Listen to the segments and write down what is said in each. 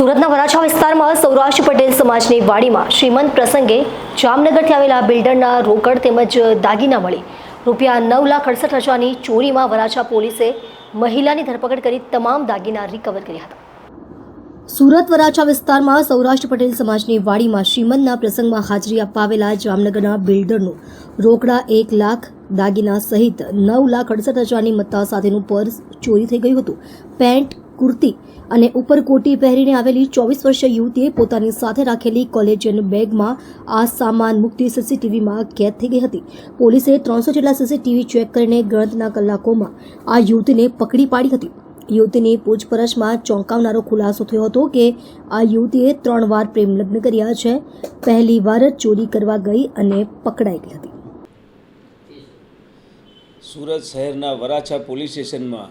સુરતના વરાછા વિસ્તારમાં સૌરાષ્ટ્ર પટેલ સમાજની વાડીમાં શ્રીમંત પ્રસંગે જામનગરથી આવેલા બિલ્ડરના રોકડ તેમજ દાગીના મળી. રૂપિયા નવ લાખ અડસઠ હજારની ચોરીમાં વરાછા પોલીસે મહિલાની ધરપકડ કરી તમામ દાગીના રિકવર કર્યા હતા. સુરત વરાછા વિસ્તારમાં સૌરાષ્ટ્ર પટેલ સમાજની વાડીમાં શ્રીમંતના પ્રસંગમાં હાજરી આપવા આવેલા જામનગરના બિલ્ડરનું રોકડા એક લાખ, દાગીના સહિત નવ લાખ અડસઠ હજારની મત્તા સાથેનું પર્સ ચોરી થઈ ગયું હતું. પેન્ટ કુર્તી અને ઉપરકોટી પહેરીને આવેલી ચોવીસ વર્ષીય યુવતીએ પોતાની સાથે રાખેલી કોલેજિયન બેગમાં આ સામાન મુકતી સીસીટીવીમાં કેદ થઈ ગઈ હતી. પોલીસે ત્રણસો જેટલા સીસીટીવી ચેક કરીને ગણતરીના કલાકોમાં આ યુવતીને પકડી પાડી હતી. યુવતીની પૂછપરછમાં ચોંકાવનારો ખુલાસો થયો હતો કે આ યુવતીએ ત્રણ વાર પ્રેમ લગ્ન કર્યા છે. પહેલી વાર જ ચોરી કરવા ગઈ અને પકડાઈ ગઈ હતી. સુરત શહેરના વરાછા પોલીસ સ્ટેશનમાં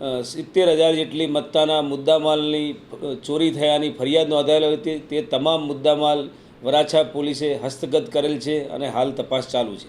સિત્તેર હજાર જેટલી મત્તાના મુદ્દામાલની ચોરી થયાની ફરિયાદ નોંધાયેલી હતી તે તમામ મુદ્દામાલ વરાછા પોલીસે હસ્તગત કરેલ છે અને હાલ તપાસ ચાલુ છે.